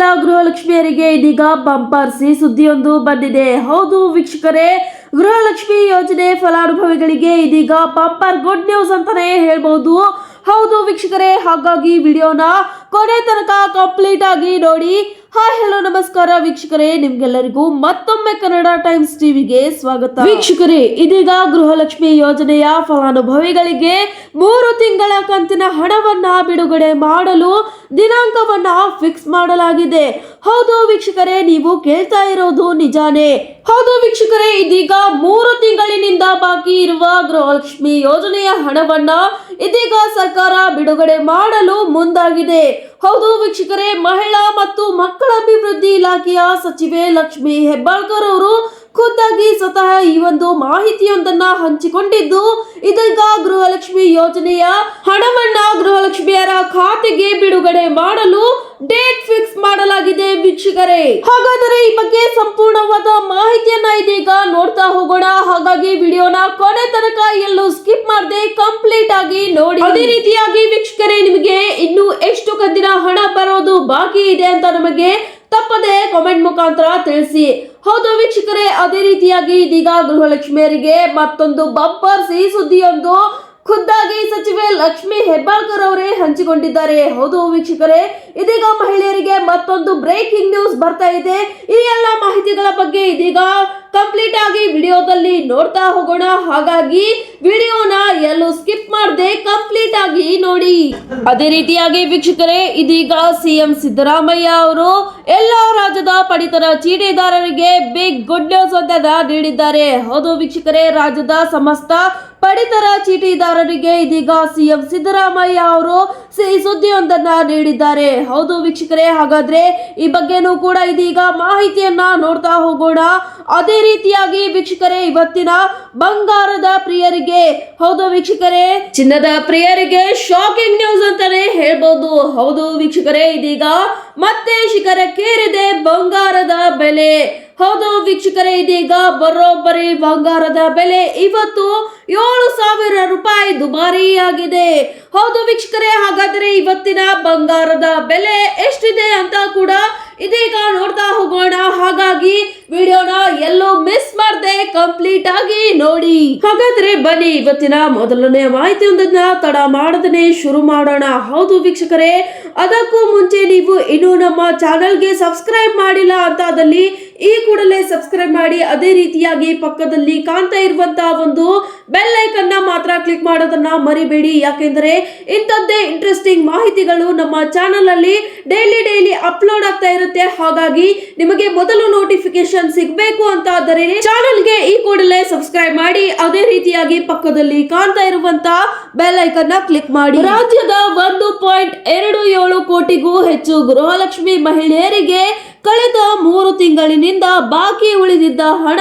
ಎಲ್ಲ ಗೃಹಲಕ್ಷ್ಮಿಯರಿಗೆ ಇದೀಗ bumper C ಸುದ್ದಿಯೊಂದು ಬಂದಿದೆ. ಹೌದು ವೀಕ್ಷಕರೇ, ಗೃಹಲಕ್ಷ್ಮಿ ಯೋಜನೆ ಫಲಾನುಭವಿಗಳಿಗೆ ಇದೀಗ ಬಂಪರ್ ಗುಡ್ ನ್ಯೂಸ್ ಅಂತಾನೆ ಹೇಳ್ಬಹುದು. ಹೌದು ವೀಕ್ಷಕರೇ, ಹಾಗಾಗಿ ವಿಡಿಯೋನ ಕೊನೆ ತನಕ ಕಂಪ್ಲೀಟ್ ಆಗಿ ನೋಡಿ. ಹಾಯ್ ಹಲೋ ನಮಸ್ಕಾರ ವೀಕ್ಷಕರೇ. ನಿಮ್ಗೆಲ್ಲರಿಗೂ ಮತ್ತೊಮ್ಮೆ ಕನ್ನಡ ಟೈಮ್ಸ್ ಟಿವಿಗೆ ಸ್ವಾಗತ. ವೀಕ್ಷಕರೇ, ಇದೀಗ ಗೃಹಲಕ್ಷ್ಮಿ ಯೋಜನೆಯ ಫಲಾನುಭವಿಗಳಿಗೆ ಮೂರು ತಿಂಗಳ ಕಂತಿನ ಹಣವನ್ನ ಬಿಡುಗಡೆ ಮಾಡಲು ದಿನಾಂಕವನ್ನ ಫಿಕ್ಸ್ ಮಾಡಲಾಗಿದೆ. ಹೌದು ವೀಕ್ಷಕರೇ, ನೀವು ಕೇಳ್ತಾ ಇರೋದು ನಿಜಾನೇ. ಹೌದು ವೀಕ್ಷಕರೇ, ಇದೀಗ ಮೂರು ತಿಂಗಳಿನಿಂದ ಬಾಕಿ ಇರುವ ಗೃಹಲಕ್ಷ್ಮಿ ಯೋಜನೆಯ ಹಣವನ್ನ ಇದೀಗ ಸರ್ಕಾರ ಬಿಡುಗಡೆ ಮಾಡಲು ಮುಂದಾಗಿದೆ. ಹೌದು ವೀಕ್ಷಕರೇ ಮಹಿಳಾ ಮತ್ತು ಮಕ್ಕಳ ಅಭಿವೃದ್ಧಿ ಇಲಾಖೆಯ ಸಚಿವೆ ಲಕ್ಷ್ಮಿ ಹೆಬ್ಬಾಳ್ಕರ್ ಅವರು ಖುದ್ದಾಗಿ ಸ್ವತಃ ಈ ಒಂದು ಮಾಹಿತಿಯೊಂದನ್ನ ಹಂಚಿಕೊಂಡಿದ್ದು, ಇದೀಗ ಗೃಹಲಕ್ಷ್ಮಿ ಯೋಜನೆಯ ಹಣವನ್ನ ಗೃಹಲಕ್ಷ್ಮಿಯರ ಖಾತೆಗೆ ಬಿಡುಗಡೆ ಮಾಡಲು ಡೇಟ್ ಫಿಕ್ಸ್ ಮಾಡಲಾಗಿದೆ ವೀಕ್ಷಕರೇ. ಹಾಗಾದರೆ ಈ ಬಗ್ಗೆ ಸಂಪೂರ್ಣವಾದ ಮಾಹಿತಿಯನ್ನ ಇದೀಗ ನೋಡ್ತಾ ಹೋಗೋಣ. ಹಾಗಾಗಿ ವಿಡಿಯೋನ ಕೊನೆ ತನಕ ಎಲ್ಲೂ ಸ್ಕಿಪ್ ಮಾಡದೆ ಕಂಪ್ಲೀಟ್ ಆಗಿ ನೋಡಿ. ಅದೇ ರೀತಿಯಾಗಿ ವೀಕ್ಷಕರೇ, ನಿಮಗೆ ಇನ್ನು ಎಷ್ಟು ಕಂತಿನ ಹಣ ಬರೋದು ಬಾಕಿ ಇದೆ ಅಂತ ನಮಗೆ ತಪ್ಪದೆ ಕಾಮೆಂಟ್ ಮುಖಾಂತರ ತಿಳಿಸಿ. ಹೌದು ವೀಕ್ಷಕರೇ ಅದೇ ರೀತಿಯಾಗಿ ಇದೀಗ ಗೃಹಲಕ್ಷ್ಮಿಯರಿಗೆ ಮತ್ತೊಂದು ಬಂಪರ್ ಸಿಹಿ ಸುದ್ದಿಯೊಂದು ಖುದ್ದಾಗಿ ಸಚಿವೆ ಲಕ್ಷ್ಮಿ ಹೆಬ್ಬಾಳ್ಕರ್ ಅವರೇ ಹಂಚಿಕೊಂಡಿದ್ದಾರೆ. ಹೌದು ವೀಕ್ಷಕರೇ, ಇದೀಗ ಮಹಿಳೆಯರಿಗೆ ಮತ್ತೊಂದು ಬ್ರೇಕಿಂಗ್ ನ್ಯೂಸ್ ಬರ್ತಾ ಇದೆ. ಈ ಎಲ್ಲ ಮಾಹಿತಿಗಳ ಬಗ್ಗೆ ಇದೀಗ ಕಂಪ್ಲೀಟ್ ಆಗಿ ವಿಡಿಯೋದಲ್ಲಿ ನೋಡ್ತಾ ಹೋಗೋಣ. ಹಾಗಾಗಿ ವಿಡಿಯೋನ ಎಲ್ಲೂ ಸ್ಕಿಪ್ ಮಾಡದೆ ಕಂಪ್ಲೀಟ್ ಆಗಿ ನೋಡಿ. ಅದೇ ರೀತಿಯಾಗಿ ವೀಕ್ಷಕರೇ, ಇದೀಗ ಸಿಎಂ ಸಿದ್ದರಾಮಯ್ಯ ಅವರು ಎಲ್ಲ ರಾಜ್ಯದ ಪಡಿತರ ಚೀಟಿದಾರರಿಗೆ ಬಿಗ್ ಗುಡ್ ನ್ಯೂಸ್ ಅಂತ ನೀಡಿದ್ದಾರೆ. ಹೌದು ವೀಕ್ಷಕರೇ, ರಾಜ್ಯದ ಸಮಸ್ತ ಪಡಿತರ ಚೀಟಿದಾರರಿಗೆ ಇದೀಗ ಸಿಎಂ ಸಿದ್ದರಾಮಯ್ಯ ಅವರು ಸಿಹಿ ಸುದ್ದಿಯೊಂದನ್ನ ನೀಡಿದ್ದಾರೆ. ಹೌದು ವೀಕ್ಷಕರೇ, ಹಾಗಾದ್ರೆ ಈ ಬಗ್ಗೆನೂ ಕೂಡ ಇದೀಗ ಮಾಹಿತಿಯನ್ನ ನೋಡ್ತಾ ಹೋಗೋಣ. ಅದೇ ರೀತಿಯಾಗಿ ವೀಕ್ಷಕರೇ, ಇವತ್ತಿನ ಬಂಗಾರದ ಪ್ರಿಯರಿಗೆ, ಹೌದು ವೀಕ್ಷಕರೇ, ಚಿನ್ನದ ಪ್ರಿಯರಿಗೆ ಶಾಕಿಂಗ್ ನ್ಯೂಸ್ ಅಂತಾನೆ ಹೇಳ್ಬೋದು. ಹೌದು ವೀಕ್ಷಕರೇ, ಇದೀಗ ಮತ್ತೆ ಶಿಖರಕ್ಕೇರಿದೆ ಬಂಗಾರದ ಬೆಲೆ. ಹೌದು ವೀಕ್ಷಕರೇ, ಇದೀಗ ಬರೋಬ್ಬರಿ ಬಂಗಾರದ ಬೆಲೆ ಇವತ್ತು ಏಳು ಸಾವಿರ ರೂಪಾಯಿ ದುಬಾರಿಯಾಗಿದೆ. ಹೌದು ವೀಕ್ಷಕರೇ, ಹಾಗಾದರೆ ಇವತ್ತಿನ ಬಂಗಾರದ ಬೆಲೆ ಎಷ್ಟಿದೆ ಅಂತ ಕೂಡ ಇದೀಗ ನೋಡ್ತಾ ಹೋಗೋಣ. ಹಾಗಾಗಿ ವಿಡಿಯೋನ ಎಲ್ಲೂ ಮಿಸ್ ಮಾಡದೆ ಕಂಪ್ಲೀಟ್ ಆಗಿ ನೋಡಿ. ಹಾಗಾದ್ರೆ ಬನ್ನಿ ಇವತ್ತಿನ ಮೊದಲನೇ ಮಾಹಿತಿಯೊಂದನ್ನ ತಡ ಮಾಡದನೆ ಶುರು ಮಾಡೋಣ. ಹೌದು ವೀಕ್ಷಕರೇ, ಅದಕ್ಕೂ ಮುಂಚೆ ನೀವು ಇನ್ನೂ ನಮ್ಮ ಚಾನಲ್ಗೆ ಸಬ್ಸ್ಕ್ರೈಬ್ ಮಾಡಿಲ್ಲ ಅಂತಾದಲ್ಲಿ ಈ ಕೂಡಲೇ ಸಬ್ಸ್ಕ್ರೈಬ್ ಮಾಡಿ, ಅದೇ ರೀತಿಯಾಗಿ ಪಕ್ಕದಲ್ಲಿ ಕಾಣ್ತಾ ಇರುವಂತಹ ಒಂದು ಬೆಲ್ ಐಕನ್ನ ಮಾತ್ರ ಕ್ಲಿಕ್ ಮಾಡೋದನ್ನ ಮರಿಬೇಡಿ. ಯಾಕೆಂದರೆ ಇಂಥದ್ದೇ ಇಂಟ್ರೆಸ್ಟಿಂಗ್ ಮಾಹಿತಿಗಳು ನಮ್ಮ ಚಾನಲ್ ಅಲ್ಲಿ ಡೈಲಿ ಡೈಲಿ ಅಪ್ಲೋಡ್ ಆಗ್ತಾ ಇರುತ್ತೆ. ಹಾಗಾಗಿ ನಿಮಗೆ ಮೊದಲು ನೋಟಿಫಿಕೇಶನ್ ಸಿಗಬೇಕು ಅಂತ ಆದರೆ ಚಾನಲ್ಗೆ ಈ ಕೂಡಲೇ ಸಬ್ಸ್ಕ್ರೈಬ್ ಮಾಡಿ, ಅದೇ ರೀತಿಯಾಗಿ ಪಕ್ಕದಲ್ಲಿ ಕಾಣ್ತಾ ಇರುವಂತ ಬೆಲ್ ಐಕನ್ನ ಕ್ಲಿಕ್ ಮಾಡಿ. ರಾಜ್ಯದ ಒಂದು ಪಾಯಿಂಟ್ ಎರಡು ಏಳು ಕೋಟಿಗೂ ಹೆಚ್ಚು ಗೃಹಲಕ್ಷ್ಮಿ ಮಹಿಳೆಯರಿಗೆ ಕಳೆದ ಮೂರು ತಿಂಗಳಿನಿಂದ ಬಾಕಿ ಉಳಿದಿದ್ದ ಹಣ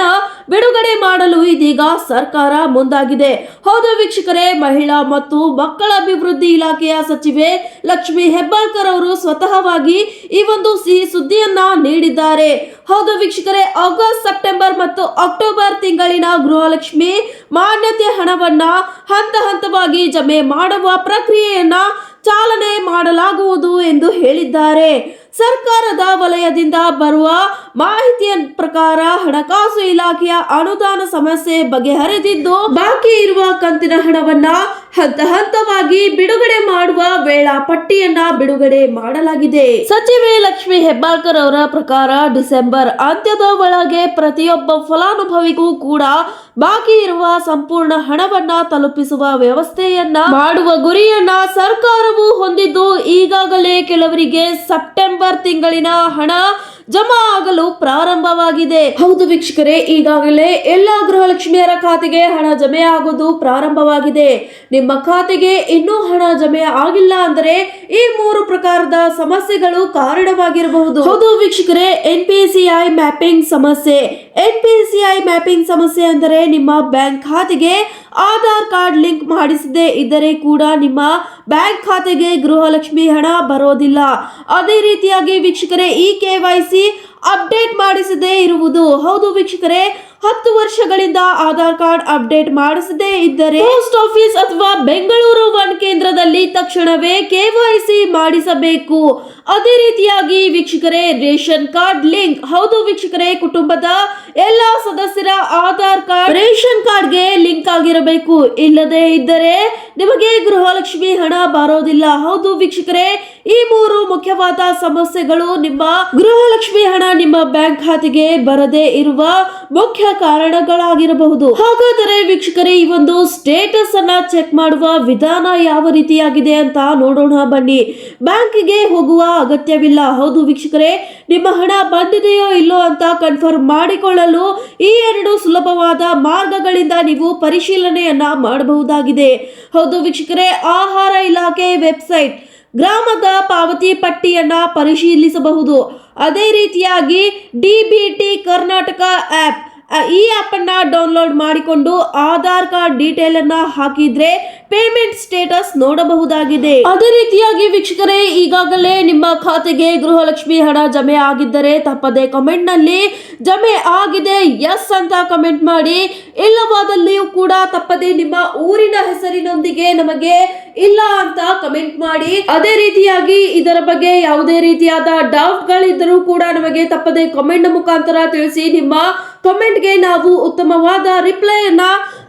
ಬಿಡುಗಡೆ ಮಾಡಲು ಇದೀಗ ಸರ್ಕಾರ ಮುಂದಾಗಿದೆ. ಹೌದು ವೀಕ್ಷಕರೇ, ಮಹಿಳಾ ಮತ್ತು ಮಕ್ಕಳ ಅಭಿವೃದ್ಧಿ ಇಲಾಖೆಯ ಸಚಿವೆ ಲಕ್ಷ್ಮಿ ಹೆಬ್ಬಾಳ್ಕರ್ ಅವರು ಸ್ವತಃವಾಗಿ ಈ ಒಂದು ಸಿಹಿ ಸುದ್ದಿಯನ್ನ ನೀಡಿದ್ದಾರೆ. ಹೌದು ವೀಕ್ಷಕರೇ, ಆಗಸ್ಟ್, ಸೆಪ್ಟೆಂಬರ್ ಮತ್ತು ಅಕ್ಟೋಬರ್ ತಿಂಗಳಿನ ಗೃಹಲಕ್ಷ್ಮಿ ಮಾನ್ಯತೆ ಹಣವನ್ನ ಹಂತ ಹಂತವಾಗಿ ಜಮೆ ಮಾಡುವ ಪ್ರಕ್ರಿಯೆಯನ್ನ ಚಾಲನೆ ಮಾಡಲಾಗುವುದು ಎಂದು ಹೇಳಿದ್ದಾರೆ. ಸರ್ಕಾರದ ವಲಯದಿಂದ ಬರುವ ಮಾಹಿತಿಯ ಪ್ರಕಾರ ಹಣಕಾಸು ಇಲಾಖೆಯ ಅನುದಾನ ಸಮಸ್ಯೆ ಬಗೆಹರಿದಿದ್ದು, ಬಾಕಿ ಇರುವ ಕಂತಿನ ಹಣವನ್ನ ಹಂತ ಹಂತವಾಗಿ ಬಿಡುಗಡೆ ಮಾಡುವ ವೇಳಾಪಟ್ಟಿಯನ್ನ ಬಿಡುಗಡೆ ಮಾಡಲಾಗಿದೆ. ಸಚಿವೆ ಲಕ್ಷ್ಮಿ ಹೆಬ್ಬಾಳ್ಕರ್ ಅವರ ಪ್ರಕಾರ ಡಿಸೆಂಬರ್ ಅಂತ್ಯದ ಒಳಗೆ ಪ್ರತಿಯೊಬ್ಬ ಫಲಾನುಭವಿಗೂ ಕೂಡ ಬಾಕಿ ಇರುವ ಸಂಪೂರ್ಣ ಹಣವನ್ನ ತಲುಪಿಸುವ ವ್ಯವಸ್ಥೆಯನ್ನ ಮಾಡುವ ಗುರಿಯನ್ನ ಸರ್ಕಾರವು ಹೊಂದಿದ್ದು, ಈಗಾಗಲೇ ಕೆಲವರಿಗೆ ಸೆಪ್ಟೆಂಬರ್ ತಿಂಗಳಿನ ಹಣ ಜಮಾ ಆಗಲು ಪ್ರಾರಂಭವಾಗಿದೆ. ಹೌದು ವೀಕ್ಷಕರೇ, ಈಗಾಗಲೇ ಎಲ್ಲಾ ಗೃಹಲಕ್ಷ್ಮಿಯರ ಖಾತೆಗೆ ಹಣ ಜಮೆ ಆಗೋದು ಪ್ರಾರಂಭವಾಗಿದೆ. ನಿಮ್ಮ ಖಾತೆಗೆ ಇನ್ನೂ ಹಣ ಜಮೆ ಆಗಿಲ್ಲ ಅಂದರೆ ಈ ಮೂರು ಪ್ರಕಾರದ ಸಮಸ್ಯೆಗಳು ಕಾರಣವಾಗಿರಬಹುದು. ಹೌದು ವೀಕ್ಷಕರೇ, N P C I mapping ಸಮಸ್ಯೆ. N P C I mapping ಸಮಸ್ಯೆ ಅಂದರೆ ನಿಮ್ಮ ಬ್ಯಾಂಕ್ ಖಾತೆಗೆ ಆಧಾರ್ ಕಾರ್ಡ್ ಲಿಂಕ್ ಮಾಡಿಸದೇ ಇದ್ದರೆ ಕೂಡ ನಿಮ್ಮ ಬ್ಯಾಂಕ್ ಖಾತೆಗೆ ಗೃಹಲಕ್ಷ್ಮಿ ಹಣ ಬರೋದಿಲ್ಲ. ಅದೇ ರೀತಿಯಾಗಿ ವೀಕ್ಷಕರೇ, ಈ ಕೆ ವೈ ಸಿ ಅಪ್ಡೇಟ್ ಮಾಡಿಸದೇ ಇರುವುದು. ಹೌದು ವೀಕ್ಷಕರೇ, ಹತ್ತು ವರ್ಷಗಳಿಂದ ಆಧಾರ್ ಕಾರ್ಡ್ ಅಪ್ಡೇಟ್ ಮಾಡಿಸದೇ ಇದ್ದರೆ ಪೋಸ್ಟ್ ಆಫೀಸ್ ಅಥವಾ ಬೆಂಗಳೂರು ಒನ್ ಕೇಂದ್ರದಲ್ಲಿ ತಕ್ಷಣವೇ ಕೆವೈಸಿ ಮಾಡಿಸಬೇಕು. ಅದೇ ರೀತಿಯಾಗಿ ವೀಕ್ಷಕರೇ, ರೇಷನ್ ಕಾರ್ಡ್ ಲಿಂಕ್. ಹೌದು ವೀಕ್ಷಕರೇ, ಕುಟುಂಬದ ಎಲ್ಲ ಸದಸ್ಯರ ಆಧಾರ್ ಕಾರ್ಡ್ ರೇಷನ್ ಕಾರ್ಡ್ಗೆ ಆಗಿರಬೇಕು ಇಲ್ಲದೇ ಇದ್ದರೆ ನಿಮಗೆ ಗೃಹಲಕ್ಷ್ಮಿ ಹಣ ಬರೋದಿಲ್ಲ. ಹೌದು ವೀಕ್ಷಕರೇ, ಈ ಮೂರು ಮುಖ್ಯವಾದ ಸಮಸ್ಯೆಗಳು ನಿಮ್ಮ ಗೃಹಲಕ್ಷ್ಮಿ ಹಣ ನಿಮ್ಮ ಬ್ಯಾಂಕ್ ಖಾತೆಗೆ ಬರದೇ ಇರುವ ಮುಖ್ಯ ಕಾರಣಗಳಾಗಿರಬಹುದು. ಹಾಗಾದರೆ ವೀಕ್ಷಕರೇ, ಈ ಒಂದು ಸ್ಟೇಟಸ್ ಅನ್ನ ಚೆಕ್ ಮಾಡುವ ವಿಧಾನ ಯಾವ ರೀತಿಯಾಗಿದೆ ಅಂತ ನೋಡೋಣ ಬನ್ನಿ. ಬ್ಯಾಂಕಿಗೆ ಹೋಗುವ ಅಗತ್ಯವಿಲ್ಲ. ಹೌದು ವೀಕ್ಷಕರೇ, ನಿಮ್ಮ ಹಣ ಬಂದಿದೆಯೋ ಇಲ್ಲೋ ಅಂತ ಕನ್ಫರ್ಮ್ ಮಾಡಿಕೊಳ್ಳಲು ಈ ಎರಡು ಸುಲಭವಾದ ಮಾರ್ಗಗಳಿಂದ ನೀವು ಪರಿಶೀಲನೆಯನ್ನ ಮಾಡಬಹುದಾಗಿದೆ. ಹೌದು ವೀಕ್ಷಕರೇ, ಆಹಾರ ಇಲಾಖೆ ವೆಬ್ಸೈಟ್ ಗ್ರಾಮದ ಪಾವತಿ ಪಟ್ಟಿಯನ್ನ ಪರಿಶೀಲಿಸಬಹುದು. ಅದೇ ರೀತಿಯಾಗಿ D B T Karnataka app ಈ ಆ್ಯಪನ್ನು ಡೌನ್ಲೋಡ್ ಮಾಡಿಕೊಂಡು ಆಧಾರ್ ಕಾರ್ಡ್ ಡೀಟೇಲ್ ಅನ್ನ ಹಾಕಿದ್ರೆ ಪೇಮೆಂಟ್ ಸ್ಟೇಟಸ್ ನೋಡಬಹುದಾಗಿದೆ. ಅದೇ ರೀತಿಯಾಗಿ ವೀಕ್ಷಕರೇ, ಈಗಾಗಲೇ ನಿಮ್ಮ ಖಾತೆಗೆ ಗೃಹಲಕ್ಷ್ಮಿ ಹಣ ಜಮೆ ಆಗಿದ್ದರೆ ತಪ್ಪದೆ ಕಮೆಂಟ್ನಲ್ಲಿ ಜಮೆ ಆಗಿದೆ, ಎಸ್ ಅಂತ ಕಮೆಂಟ್ ಮಾಡಿ. ಇಲ್ಲವಾದಲ್ಲಿಯೂ ಕೂಡ ತಪ್ಪದೆ ನಿಮ್ಮ ಊರಿನ ಹೆಸರಿನೊಂದಿಗೆ ನಮಗೆ ಇಲ್ಲ ಅಂತ ಕಮೆಂಟ್ ಮಾಡಿ. ಅದೇ ರೀತಿಯಾಗಿ ಇದರ ಬಗ್ಗೆ ಯಾವುದೇ ರೀತಿಯಾದ ಡೌಟ್ ಗಳಿದ್ದರೂ ಕೂಡ ನಮಗೆ ತಪ್ಪದೆ ಕಮೆಂಟ್ ಮುಖಾಂತರ ತಿಳಿಸಿ ನಿಮ್ಮ ಕಮೆಂಟ್ಗೆ ನಾವು ಉತ್ತಮವಾದ ರಿಪ್ಲೈ ಅನ್ನ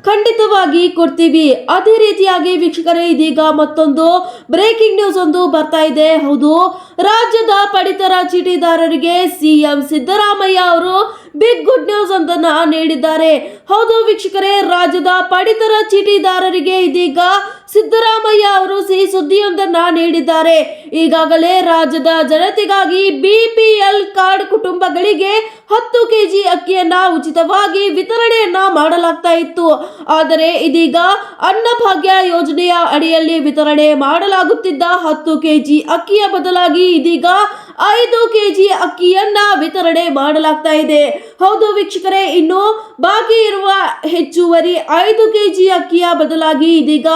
ಖಂಡಿತವಾಗಿ ಕೊಡ್ತೀವಿ. ಅದೇ ರೀತಿಯಾಗಿ ವೀಕ್ಷಕರೇ, ಇದೀಗ ಮತ್ತೊಂದು ಬ್ರೇಕಿಂಗ್ ನ್ಯೂಸ್ ಒಂದು ಬರ್ತಾ ಇದೆ. ಹೌದು, ರಾಜ್ಯದ ಪಡಿತರ ಚೀಟಿದಾರರಿಗೆ ಸಿಎಂ ಸಿದ್ದರಾಮಯ್ಯ ಅವರು ಬಿಗ್ ಗುಡ್ ನ್ಯೂಸ್ ಒಂದನ್ನ ನೀಡಿದ್ದಾರೆ. ಹೌದು ವೀಕ್ಷಕರೇ, ರಾಜ್ಯದ ಪಡಿತರ ಚೀಟಿದಾರರಿಗೆ ಇದೀಗ ಸಿದ್ದರಾಮಯ್ಯ ಅವರು ಸಿಹಿ ಸುದ್ದಿಯೊಂದನ್ನ ನೀಡಿದ್ದಾರೆ. ಈಗಾಗಲೇ ರಾಜ್ಯದ ಜನತೆಗಾಗಿ ಬಿಪಿಎಲ್ ಕಾರ್ಡ್ ಕುಟುಂಬಗಳಿಗೆ ಹತ್ತು ಕೆಜಿ ಅಕ್ಕಿಯನ್ನ ಉಚಿತವಾಗಿ ವಿತರಣೆಯನ್ನ ಮಾಡಲಾಗ್ತಾ ಇತ್ತು. ಆದರೆ ಇದೀಗ ಅನ್ನಭಾಗ್ಯ ಯೋಜನೆಯ ಅಡಿಯಲ್ಲಿ ವಿತರಣೆ ಮಾಡಲಾಗುತ್ತಿದ್ದ ಹತ್ತು ಕೆಜಿ ಅಕ್ಕಿಯ ಬದಲಾಗಿ ಇದೀಗ ಐದು ಕೆಜಿ ಅಕ್ಕಿಯನ್ನ ವಿತರಣೆ ಮಾಡಲಾಗ್ತಾ ಇದೆ. ಹೌದು ವೀಕ್ಷಕರೇ, ಇನ್ನು ಬಾಕಿ ಇರುವ ಹೆಚ್ಚುವರಿ ಐದು ಕೆಜಿ ಅಕ್ಕಿಯ ಬದಲಾಗಿ ಇದೀಗ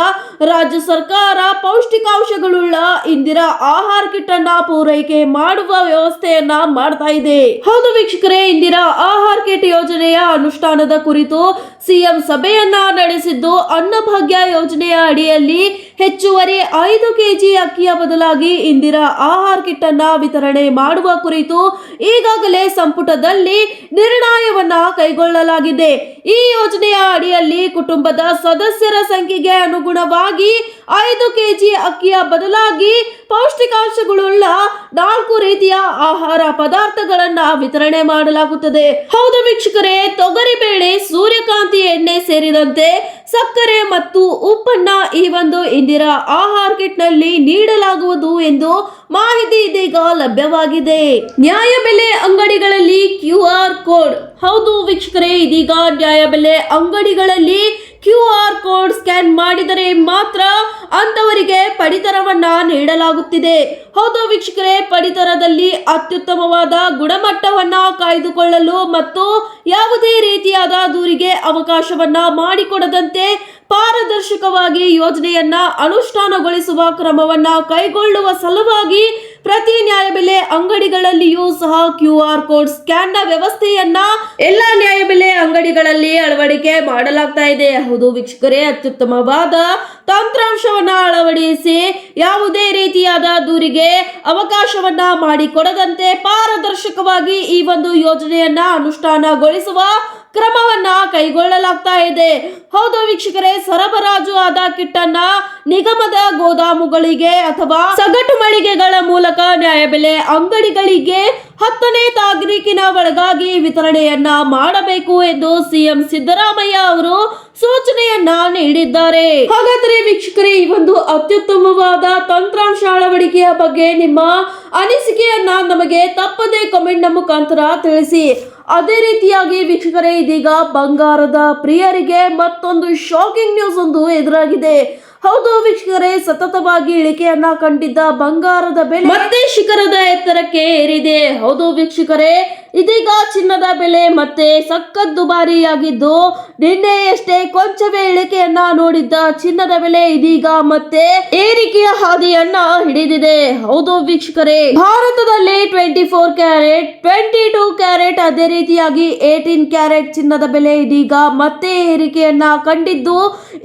ರಾಜ್ಯ ಸರ್ಕಾರ ಪೌಷ್ಟಿಕಾಂಶಗಳುಳ್ಳ ಇಂದಿರಾ ಆಹಾರ ಕಿಟ್ ಅನ್ನ ಪೂರೈಕೆ ಮಾಡುವ ವ್ಯವಸ್ಥೆಯನ್ನ ಮಾಡ್ತಾ ಇದೆ. ಹೌದು ವೀಕ್ಷಕರೇ, ಇಂದಿರಾ ಆಹಾರ ಕಿಟ್ ಯೋಜನೆಯ ಅನುಷ್ಠಾನದ ಕುರಿತು ಸಿಎಂ ಸಭೆಯನ್ನ ನಡೆಸಿದ್ದು ಅನ್ನಭಾಗ್ಯ ಯೋಜನೆಯ ಅಡಿಯಲ್ಲಿ ಹೆಚ್ಚುವರಿ ಐದು ಕೆಜಿ ಅಕ್ಕಿಯ ಬದಲಾಗಿ ಇಂದಿರಾ ಆಹಾರ ಕಿಟ್ ಅನ್ನ ವಿತರಣೆ ಮಾಡುವ ಕುರಿತು ಈಗಾಗಲೇ ಸಂಪುಟದಲ್ಲಿ ನಿರ್ಣಯವನ್ನ ಕೈಗೊಳ್ಳಲಾಗಿದೆ. ಈ ಯೋಜನೆಯ ಅಡಿಯಲ್ಲಿ ಕುಟುಂಬದ ಸದಸ್ಯರ ಸಂಖ್ಯೆಗೆ ಅನುಗುಣವಾಗಿ ಐದು ಕೆಜಿ ಅಕ್ಕಿಯ ಬದಲಾಗಿ ಪೌಷ್ಟಿಕಾಂಶಗಳುಳ್ಳ ನಾಲ್ಕು ರೀತಿಯ ಆಹಾರ ಪದಾರ್ಥಗಳನ್ನ ವಿತರಣೆ ಮಾಡಲಾಗುತ್ತದೆ. ಹೌದು ವೀಕ್ಷಕರೇ, ತೊಗರಿಬೇಳೆ, ಸೂರ್ಯಕಾಂತಿ ಸೇರಿದಂತೆ ಸಕ್ಕರೆ ಮತ್ತು ಉಪ್ಪನ್ನ ಈ ಒಂದು ಇಂದಿರಾ ಆಹಾರ ಕಿಟ್ನಲ್ಲಿ ನೀಡಲಾಗುವುದು ಎಂದು ಮಾಹಿತಿ ಇದೀಗ ಲಭ್ಯವಾಗಿದೆ. ನ್ಯಾಯಬೆಲೆ ಅಂಗಡಿಗಳಲ್ಲಿ ಕ್ಯೂ ಆರ್ ಕೋಡ್. ಹೌದು ವೀಕ್ಷಕರೇ, ಇದೀಗ ನ್ಯಾಯಬೆಲೆ ಅಂಗಡಿಗಳಲ್ಲಿ ಕ್ಯೂ ಆರ್ ಕೋಡ್ ಸ್ಕ್ಯಾನ್ ಮಾಡಿದರೆ ಮಾತ್ರ ಅಂತವರಿಗೆ ಪಡಿತರವನ್ನ ನೀಡಲಾಗುತ್ತಿದೆ. ಹೌದು ವೀಕ್ಷಕರೇ, ಪಡಿತರದಲ್ಲಿ ಅತ್ಯುತ್ತಮವಾದ ಗುಣಮಟ್ಟವನ್ನ ಕಾಯ್ದುಕೊಳ್ಳಲು ಮತ್ತು ಯಾವುದೇ ರೀತಿಯಾದ ದೂರಿಗೆ ಅವಕಾಶವನ್ನ ಮಾಡಿಕೊಡದಂತೆ ಪಾರದರ್ಶಕವಾಗಿ ಯೋಜನೆಯನ್ನ ಅನುಷ್ಠಾನಗೊಳಿಸುವ ಕ್ರಮವನ್ನ ಕೈಗೊಳ್ಳುವ ಸಲುವಾಗಿ ಪ್ರತಿ ನ್ಯಾಯಬೆಲೆ ಅಂಗಡಿಗಳಲ್ಲಿಯೂ ಸಹ ಕ್ಯೂ ಆರ್ ಕೋಡ್ ಸ್ಕ್ಯಾನ್ನ ವ್ಯವಸ್ಥೆಯನ್ನ ಎಲ್ಲಾ ನ್ಯಾಯಬೆಲೆ ಅಂಗಡಿಗಳಲ್ಲಿ ಅಳವಡಿಕೆ ಮಾಡಲಾಗ್ತಾ ಇದೆ. ಹೌದು ವೀಕ್ಷಕರೇ, ಅತ್ಯುತ್ತಮವಾದ ತಂತ್ರಾಂಶವನ್ನ ಅಳವಡಿಸಿ ಯಾವುದೇ ರೀತಿಯಾದ ದೂರಿಗೆ ಅವಕಾಶವನ್ನ ಮಾಡಿಕೊಡದಂತೆ ಪಾರದರ್ಶಕವಾಗಿ ಈ ಒಂದು ಯೋಜನೆಯನ್ನ ಅನುಷ್ಠಾನಗೊಳಿಸುವ ಕ್ರಮವನ್ನ ಕೈಗೊಳ್ಳಲಾಗ್ತಾ ಇದೆ. ಹೌದು ವೀಕ್ಷಕರೇ, ಸರಬರಾಜು ಆದ ಕಿಟ್ಟನ್ನ ನಿಗಮದ ಗೋದಾಮುಗಳಿಗೆ ಅಥವಾ ಸಗಟು ಮಳಿಗೆಗಳ ಮೂಲಕ ನ್ಯಾಯಬೆಲೆ ಅಂಗಡಿಗಳಿಗೆ ಹತ್ತನೇ ತಾರೀಕಿನ ಒಳಗಾಗಿ ವಿತರಣೆಯನ್ನ ಮಾಡಬೇಕು ಎಂದು ಸಿಎಂ ಸಿದ್ದರಾಮಯ್ಯ ಅವರು ಸೂಚನೆಯನ್ನ ನೀಡಿದ್ದಾರೆ. ಹಾಗಾದರೆ ವೀಕ್ಷಕರೇ, ಈ ಒಂದು ಅತ್ಯುತ್ತಮವಾದ ತಂತ್ರಾಂಶ ಅಳವಡಿಕೆಯ ಬಗ್ಗೆ ನಿಮ್ಮ ಅನಿಸಿಕೆಯನ್ನ ನಮಗೆ ತಪ್ಪದೇ ಕಮೆಂಟ್ ಮುಖಾಂತರ ತಿಳಿಸಿ. ಅದೇ ರೀತಿಯಾಗಿ ವೀಕ್ಷಕರೇ, ಇದೀಗ ಬಂಗಾರದ ಪ್ರಿಯರಿಗೆ ಮತ್ತೊಂದು ಶಾಕಿಂಗ್ ನ್ಯೂಸ್ ಒಂದು ಎದುರಾಗಿದೆ. ಹೌದು ವೀಕ್ಷಕರೇ, ಸತತವಾಗಿ ಇಳಿಕೆಯನ್ನ ಕಂಡಿದ್ದ ಬಂಗಾರದ ಬೆಲೆ ಮತ್ತೆ ಶಿಖರದ ಎತ್ತರಕ್ಕೆ ಏರಿದೆ. ಹೌದು ವೀಕ್ಷಕರೇ, ಇದೀಗ ಚಿನ್ನದ ಬೆಲೆ ಮತ್ತೆ ಸಖತ್ ದುಬಾರಿಯಾಗಿದ್ದು ನಿನ್ನೆಯಷ್ಟೇ ಕೊಂಚವೇ ಇಳಿಕೆಯನ್ನ ನೋಡಿದ್ದ ಚಿನ್ನದ ಬೆಲೆ ಇದೀಗ ಮತ್ತೆ ಏರಿಕೆಯ ಹಾದಿಯನ್ನ ಹಿಡಿದಿದೆ. ಹೌದು ವೀಕ್ಷಕರೇ, ಭಾರತದಲ್ಲಿ twenty four carat twenty two carat ಅದೇ ರೀತಿಯಾಗಿ ಏಟೀನ್ ಕ್ಯಾರೆಟ್ ಚಿನ್ನದ ಬೆಲೆ ಇದೀಗ ಮತ್ತೆ ಏರಿಕೆಯನ್ನ ಕಂಡಿದ್ದು,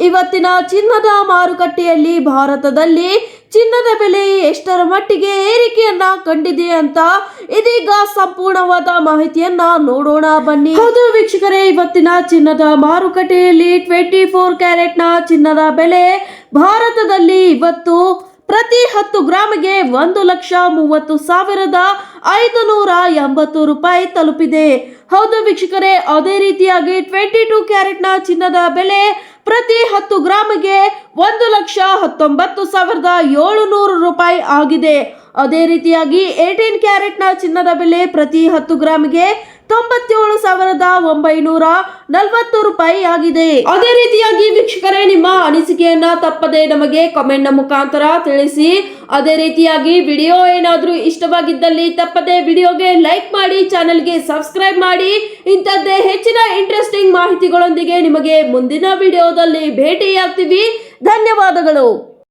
ಇವತ್ತಿನ ಚಿನ್ನದ ಮಾರುಕಟ್ಟೆಯಲ್ಲಿ ಭಾರತದಲ್ಲಿ ಚಿನ್ನದ ಬೆಲೆ ಎಷ್ಟರ ಮಟ್ಟಿಗೆ ಏರಿಕೆಯನ್ನ ಕಂಡಿದೆ ಅಂತ ಇದೀಗ ಸಂಪೂರ್ಣವಾದ ಮಾಹಿತಿಯನ್ನ ನೋಡೋಣ ಬನ್ನಿ. ಹೌದು ವೀಕ್ಷಕರೇ, ಇವತ್ತಿನ ಚಿನ್ನದ ಮಾರುಕಟ್ಟೆಯಲ್ಲಿ ಟ್ವೆಂಟಿ ಫೋರ್ ಕ್ಯಾರೆಟ್ನ ಚಿನ್ನದ ಬೆಲೆ ಭಾರತದಲ್ಲಿ ಇವತ್ತು ಪ್ರತಿ ಹತ್ತು ಗ್ರಾಮ್ಗೆ ಒಂದು ಲಕ್ಷ ಮೂವತ್ತು ಸಾವಿರದ ಐದು ನೂರ ಎಂಬತ್ತು ರೂಪಾಯಿ ತಲುಪಿದೆ. ಹೌದು ವೀಕ್ಷಕರೇ, ಅದೇ ರೀತಿಯಾಗಿ ಟ್ವೆಂಟಿ ಟೂ ಕ್ಯಾರೆಟ್ನ ಚಿನ್ನದ ಬೆಲೆ ಪ್ರತಿ ಹತ್ತು ಗ್ರಾಮಿಗೆ ಒಂದು ಲಕ್ಷ ಹತ್ತೊಂಬತ್ತು ಸಾವಿರದ ಏಳುನೂರು ರೂಪಾಯಿ ಆಗಿದೆ. ಅದೇ ರೀತಿಯಾಗಿ ಏಟೀನ್ ಕ್ಯಾರೆಟ್ನ ಚಿನ್ನದ ಬೆಲೆ ಪ್ರತಿ ಹತ್ತು ಗ್ರಾಮಿಗೆ ತೊಂಬತ್ತೇಳು ಸಾವಿರದ ಒಂಬೈನೂರ ನಲವತ್ತು ರೂಪಾಯಿ ಆಗಿದೆ. ಅದೇ ರೀತಿಯಾಗಿ ವೀಕ್ಷಕರೇ, ನಿಮ್ಮ ಅನಿಸಿಕೆಯನ್ನ ತಪ್ಪದೆ ನಮಗೆ ಕಮೆಂಟ್ನ ಮುಖಾಂತರ ತಿಳಿಸಿ. ಅದೇ ರೀತಿಯಾಗಿ ವಿಡಿಯೋ ಏನಾದರೂ ಇಷ್ಟವಾಗಿದ್ದಲ್ಲಿ ತಪ್ಪದೆ ವಿಡಿಯೋಗೆ ಲೈಕ್ ಮಾಡಿ, ಚಾನೆಲ್ಗೆ ಸಬ್ಸ್ಕ್ರೈಬ್ ಮಾಡಿ. ಇಂಥದ್ದೇ ಹೆಚ್ಚಿನ ಇಂಟ್ರೆಸ್ಟಿಂಗ್ ಮಾಹಿತಿಗಳೊಂದಿಗೆ ನಿಮಗೆ ಮುಂದಿನ ವಿಡಿಯೋದಲ್ಲಿ ಭೇಟಿಯಾಗ್ತೀವಿ. ಧನ್ಯವಾದಗಳು.